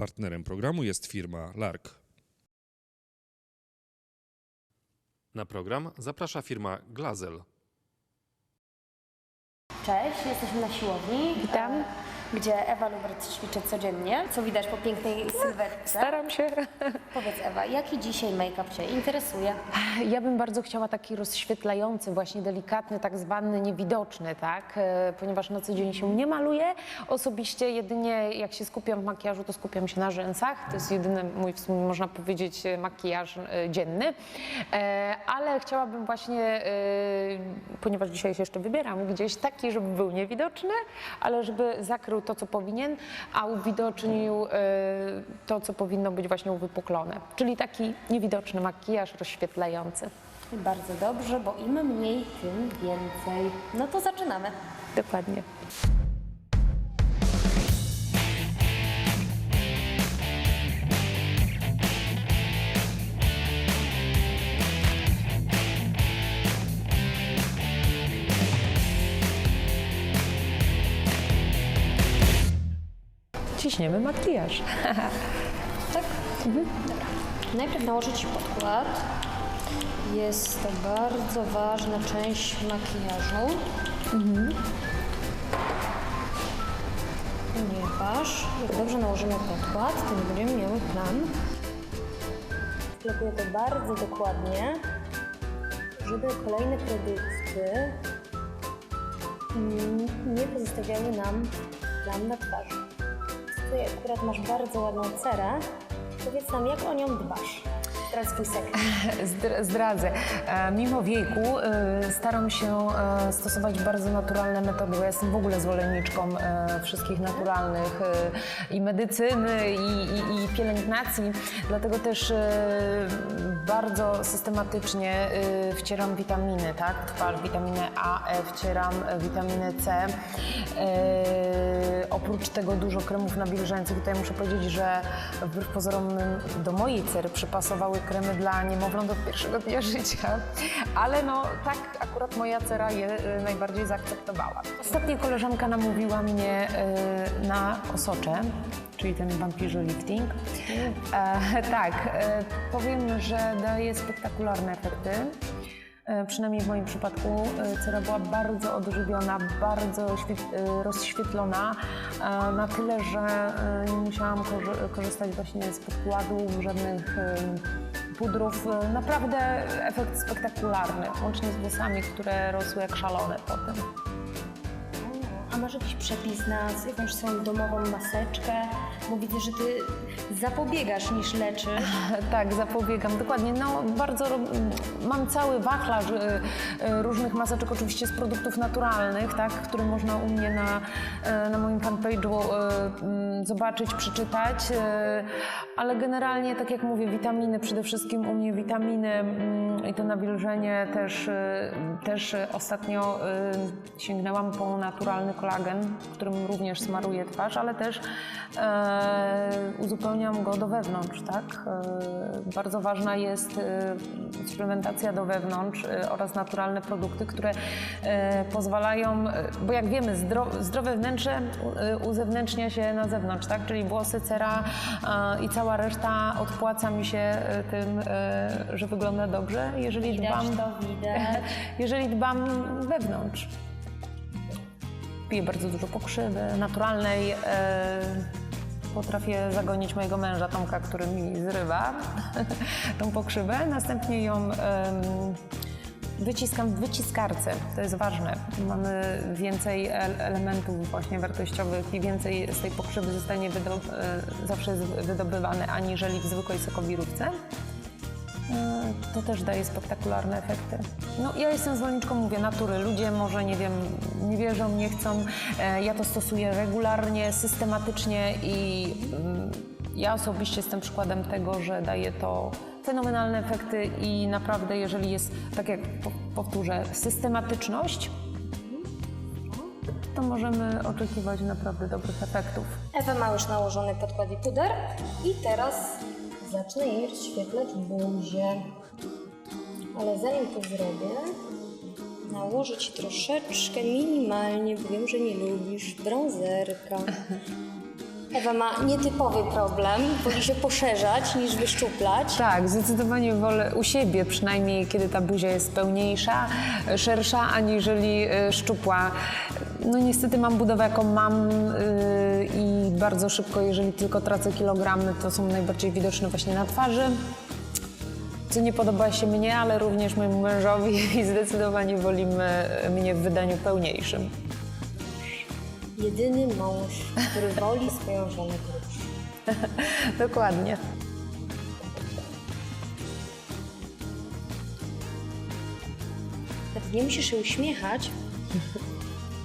Partnerem programu jest firma Lark. Na program zaprasza firma Glazel. Cześć, jesteśmy na siłowni. Witam. Gdzie Ewa Lubert ćwiczy codziennie, co widać po pięknej sylwetce. Staram się. Powiedz Ewa, jaki dzisiaj make-up Cię interesuje? Ja bym bardzo chciała taki rozświetlający, właśnie delikatny, tak zwany niewidoczny, tak? E, Ponieważ na co dzień się nie maluję. Osobiście jedynie jak się skupiam w makijażu, to skupiam się na rzęsach. To jest jedyny mój, w sumie można powiedzieć, e, makijaż e, dzienny. Ale chciałabym właśnie, ponieważ dzisiaj się jeszcze wybieram, gdzieś taki, żeby był niewidoczny, ale żeby zakrył to, co powinien, a uwidocznił e, to, co powinno być właśnie uwypuklone. Czyli taki niewidoczny makijaż rozświetlający. Bardzo dobrze, bo im mniej, tym więcej. No to zaczynamy. Dokładnie. Ciśniemy makijaż. Tak? Dobra. Najpierw nałożyć podkład. Jest to bardzo ważna część makijażu. Ponieważ jak dobrze nałożymy podkład, to nie będziemy miały plam. Sklepuję to bardzo dokładnie, żeby kolejne produkty nie pozostawiały nam plam na twarzy. Tutaj akurat masz bardzo ładną cerę. Powiedz nam, jak o nią dbasz? Teraz swój Zdradzę. E, Mimo wieku e, staram się e, stosować bardzo naturalne metody, bo ja jestem w ogóle zwolenniczką wszystkich naturalnych i medycyny, i, i, i pielęgnacji. Dlatego też bardzo systematycznie wcieram witaminy, tak? Twarz witaminę A, E, wcieram witaminę C. E, Oprócz tego dużo kremów nawilżających. Tutaj muszę powiedzieć, że wbrew pozorom do mojej cery przypasowały kremy dla niemowląt od pierwszego dnia życia. Ale no tak akurat moja cera je y, najbardziej zaakceptowała. Ostatnio koleżanka namówiła mnie y, na osocze, czyli ten vampirzy lifting. E, tak, e, powiem, że daje spektakularne efekty. E, Przynajmniej w moim przypadku e, cera była bardzo odżywiona, bardzo e, rozświetlona, na tyle, że nie musiałam korzy- korzystać właśnie z podkładów, żadnych pudrów. Naprawdę efekt spektakularny, łącznie z włosami, które rosły jak szalone potem. Masz jakiś przepis na jakąś swoją domową maseczkę? Bo widzę, że ty zapobiegasz niż leczysz. Tak, zapobiegam, dokładnie. No, bardzo mam cały wachlarz y, y, różnych maseczek, oczywiście z produktów naturalnych, tak, które można u mnie na, y, na moim fanpage'u mm, zobaczyć, przeczytać, ale generalnie, tak jak mówię, witaminy przede wszystkim u mnie witaminy mm, i to nawilżenie też, też ostatnio sięgnęłam po naturalny kolagen, którym również smaruję twarz, ale też e, uzupełniam go do wewnątrz, tak? E, bardzo ważna jest e, suplementacja do wewnątrz e, oraz naturalne produkty, które e, pozwalają, e, bo jak wiemy, zdro, zdrowe wnętrze e, uzewnętrznia się na zewnątrz, tak? Czyli włosy, cera e, i cała reszta odpłaca mi się e, tym, e, że wygląda dobrze, jeżeli Widać dbam, to, widać. jeżeli dbam wewnątrz. Piję bardzo dużo pokrzywy naturalnej. E, potrafię zagonić mojego męża Tomka, który mi zrywa tą pokrzywę. Następnie ją wyciskam w wyciskarce. To jest ważne. Mamy więcej el- elementów właśnie wartościowych i więcej z tej pokrzywy zostanie e, zawsze jest wydobywane aniżeli w zwykłej sokowirówce. E, To też daje spektakularne efekty. No, ja jestem zwolenniczką, mówię, natury. Ludzie może, nie wiem, nie wierzą, nie chcą. E, Ja to stosuję regularnie, systematycznie i mm, ja osobiście jestem przykładem tego, że daje to fenomenalne efekty i naprawdę, jeżeli jest, tak jak po- powtórzę, systematyczność, to możemy oczekiwać naprawdę dobrych efektów. Ewa ma już nałożony podkład i puder i teraz zacznę jej rozświetlać buzię. Ale zanim to zrobię, nałożę Ci troszeczkę, minimalnie, bo wiem, że nie lubisz, brązerka. Ewa ma nietypowy problem, woli się poszerzać niż wyszczuplać. Tak, zdecydowanie wolę u siebie, przynajmniej kiedy ta buzia jest pełniejsza, szersza, aniżeli e, szczupła. No niestety mam budowę, jaką mam y, i bardzo szybko, jeżeli tylko tracę kilogramy, to są najbardziej widoczne właśnie na twarzy. Co nie podoba się mnie, ale również mojemu mężowi i zdecydowanie wolimy mnie w wydaniu pełniejszym. Jedyny mąż, który woli swoją żonę grubszą. Dokładnie. Nie musisz się uśmiechać,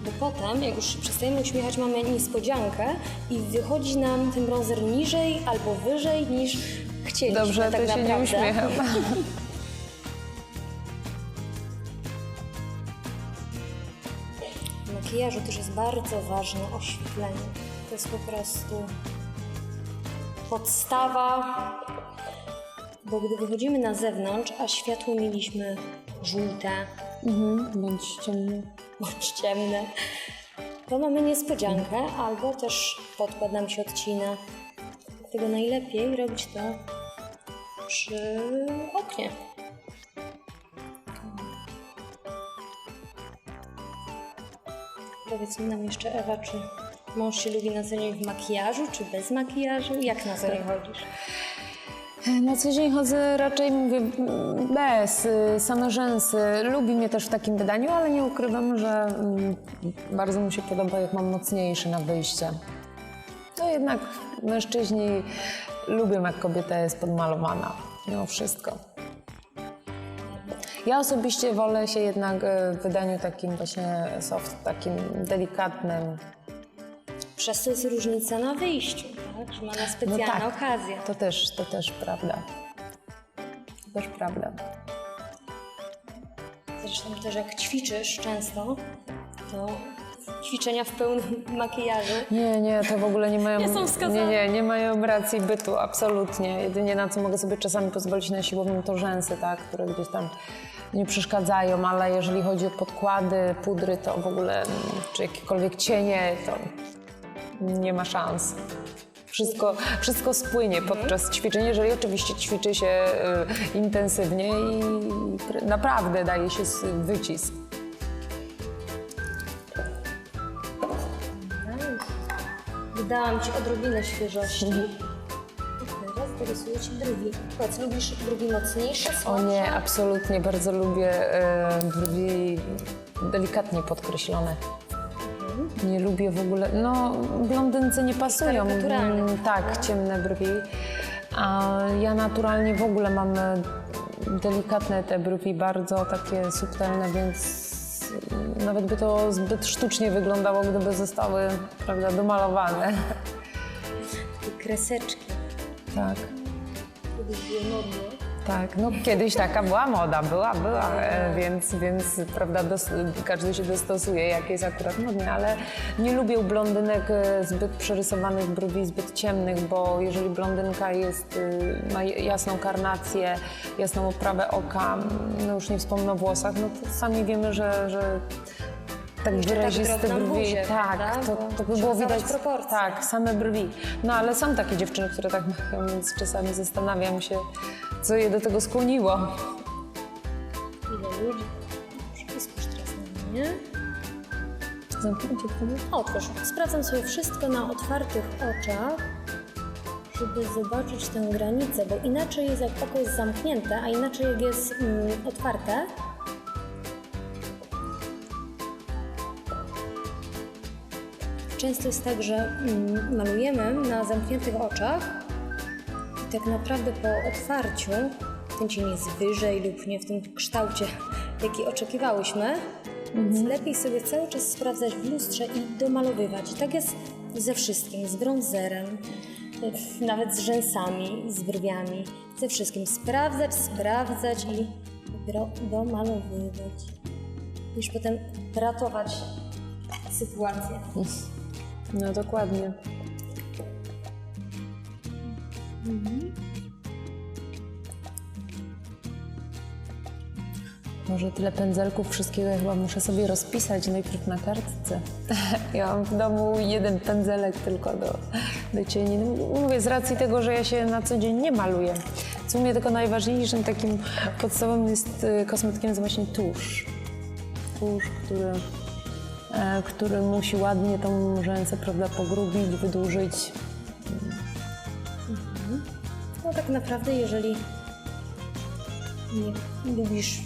bo potem, jak już się przestajemy uśmiechać, mamy niespodziankę i wychodzi nam ten bronzer niżej albo wyżej niż chcieliśmy Dobrze, tak to się naprawdę. nie uśmiecham. W makijażu też jest bardzo ważne oświetlenie. To jest po prostu podstawa, bo gdy wychodzimy na zewnątrz, a światło mieliśmy żółte Bądź ciemny. Bądź ciemne, to mamy niespodziankę albo też podkład nam się odcina. Dlatego najlepiej robić to przy oknie. Powiedz mi nam jeszcze, Ewa, czy mąż się lubi na co dzień w makijażu, czy bez makijażu? Jak na co dzień chodzisz? Na co dzień chodzę raczej, mówię, bez, y, same rzęsy. Lubi mnie też w takim wydaniu, ale nie ukrywam, że mm, bardzo mu się podoba, jak mam mocniejszy na wyjście. No jednak mężczyźni lubią, jak kobieta jest podmalowana, mimo wszystko. Ja osobiście wolę się jednak y, w wydaniu takim właśnie soft, takim delikatnym. Przez to jest różnica na wyjściu, tak? Że ma na specjalne tak. okazje. To też, to też prawda. To też prawda. Zresztą też jak ćwiczysz często, to ćwiczenia w pełnym makijażu. Nie, nie, to w ogóle nie mają. Nie są wskazane. Nie, nie, nie mają racji bytu, absolutnie. Jedynie na co mogę sobie czasami pozwolić na siłownię to rzęsy, tak, które gdzieś tam nie przeszkadzają, ale jeżeli chodzi o podkłady, pudry, to w ogóle, mm, czy jakiekolwiek cienie, to nie ma szans. Wszystko, wszystko spłynie podczas ćwiczeń, jeżeli oczywiście ćwiczy się y, intensywnie i pr- naprawdę daje się wycisk. Dodałam Ci odrobinę świeżości. I teraz dorysuję Ci. Powiedz, lubisz brwi mocniejsze, O nie, absolutnie, bardzo lubię e, brwi delikatnie podkreślone. Nie lubię w ogóle, no blondynce nie pasują. Karykaturalne. Mm, Tak, ciemne brwi. A ja naturalnie w ogóle mam e, delikatne te brwi, bardzo takie subtelne, więc nawet by to zbyt sztucznie wyglądało, gdyby zostały, prawda, domalowane. Takie kreseczki. Tak. Kiedyś były modne. Tak, no kiedyś taka była moda, była, była, e, więc, więc prawda, dos, każdy się dostosuje, jak jest akurat modnie, ale nie lubię blondynek e, zbyt przerysowanych brwi, zbyt ciemnych, bo jeżeli blondynka jest, y, ma jasną karnację, jasną oprawę oka, no już nie wspomnę o włosach, no to sami wiemy, że, że tak tak wyraziste drobna brwi, buzię, tak, prawda? to, to by trzeba było widać, proporcje. tak, same brwi. No ale są takie dziewczyny, które tak mają, więc czasami zastanawiam się, co je do tego skłoniło. Ile ludzi? Spójrz teraz na mnie. Zamknięcie? Otwórz. Sprawdzam sobie wszystko na otwartych oczach, żeby zobaczyć tę granicę, bo inaczej jest jak oko jest zamknięte, a inaczej jak jest mm, otwarte. Często jest tak, że mm, malujemy na zamkniętych oczach tak naprawdę po otwarciu ten cień jest wyżej lub nie w tym kształcie, jaki oczekiwałyśmy. Więc lepiej sobie cały czas sprawdzać w lustrze i domalowywać. I tak jest ze wszystkim, z bronzerem, y, nawet z rzęsami, z brwiami, ze wszystkim. Sprawdzać, sprawdzać i domalowywać. Już potem ratować sytuację. No dokładnie. Może tyle pędzelków, wszystkiego ja chyba muszę sobie rozpisać najpierw na kartce. Ja mam w domu jeden pędzelek tylko do, do cieni. No, Mówię, z racji tego, że ja się na co dzień nie maluję. Co mnie tylko najważniejszym takim podstawowym jest y, kosmetykiem jest właśnie tusz. Tusz, który, e, który musi ładnie tą rzęsę, prawda, pogrubić, wydłużyć. No tak naprawdę, jeżeli nie lubisz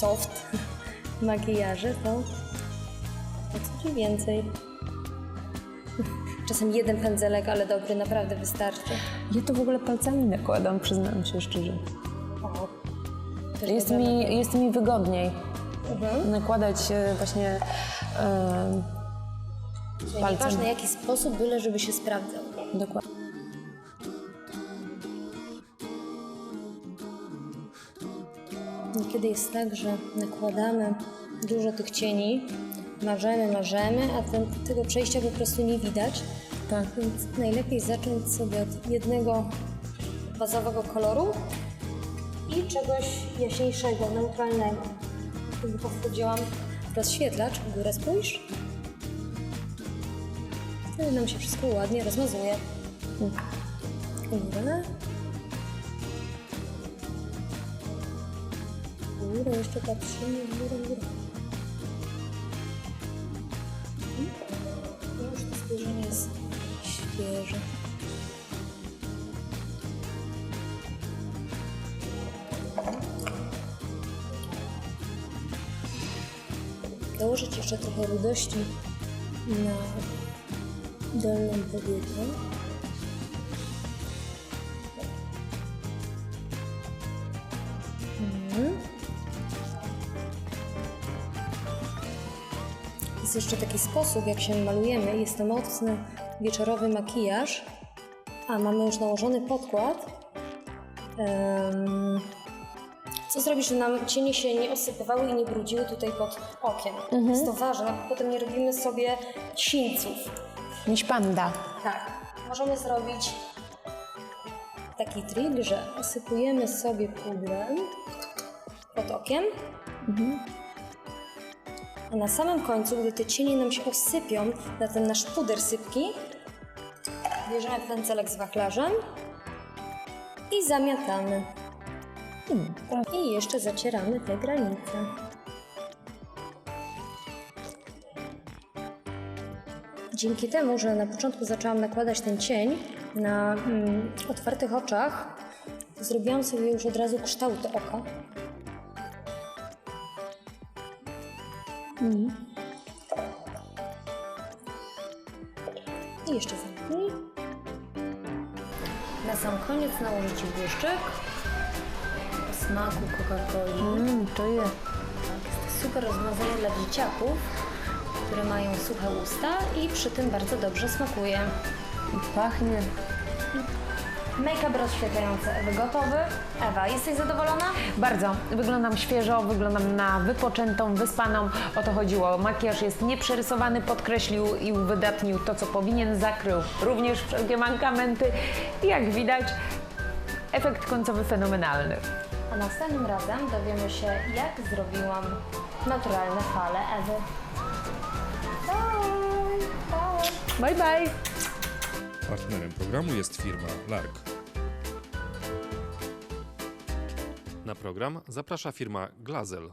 soft makijaże, to co ci więcej? Czasem jeden pędzelek, ale dobry, naprawdę wystarczy. Ja to w ogóle palcami nakładam, przyznam się szczerze. O, Jest mi, jest mi wygodniej Mhm. nakładać e, właśnie e, Czyli palcem. Nieważne jaki sposób, byle żeby się sprawdzał. Dokładnie. Jest tak, że nakładamy dużo tych cieni, marzemy, marzemy, a ten, tego przejścia po prostu nie widać. Tak. Więc najlepiej zacząć sobie od jednego bazowego koloru i czegoś jaśniejszego, neutralnego. Gdy powchodziłam rozświetlacz, w górę spójrz. Wtedy nam się wszystko ładnie rozmazuje. Górę. Górę, jeszcze patrzymy, górę, górę. Mhm. Już to jest świeże. Dołożyć jeszcze trochę rudości na dolną powiekę. Jest jeszcze taki sposób, jak się malujemy. Jest to mocny wieczorowy makijaż, a mamy już nałożony podkład. Co zrobić, żeby nam cienie się nie osypywały i nie brudziły tutaj pod okiem? Jest to ważne, bo potem nie robimy sobie sińców. Miś panda. Tak. Możemy zrobić taki trik, że osypujemy sobie pudrem pod okiem. A na samym końcu, gdy te cienie nam się osypią na ten nasz puder sypki, bierzemy pędzelek z wachlarzem i zamiatamy. I jeszcze zacieramy te granice. Dzięki temu, że na początku zaczęłam nakładać ten cień na mm, otwartych oczach, zrobiłam sobie już od razu kształt oka. I jeszcze zamknij. Na sam koniec nałożę Ci błyszczyk o smaku Coca-Coli. Mm, to jest. Jest to super rozwiązanie dla dzieciaków, które mają suche usta i przy tym bardzo dobrze smakuje. Pachnie. Make-up rozświetlający Ewy gotowy. Ewa, jesteś zadowolona? Bardzo. Wyglądam świeżo, wyglądam na wypoczętą, wyspaną. O to chodziło. Makijaż jest nieprzerysowany, podkreślił i uwydatnił to, co powinien, zakrył również wszelkie mankamenty. I jak widać, efekt końcowy fenomenalny. A następnym razem dowiemy się, jak zrobiłam naturalne fale Ewy. Bye! Bye! Bye, bye. Partnerem programu jest firma Lark. Na program zaprasza firma Glazel.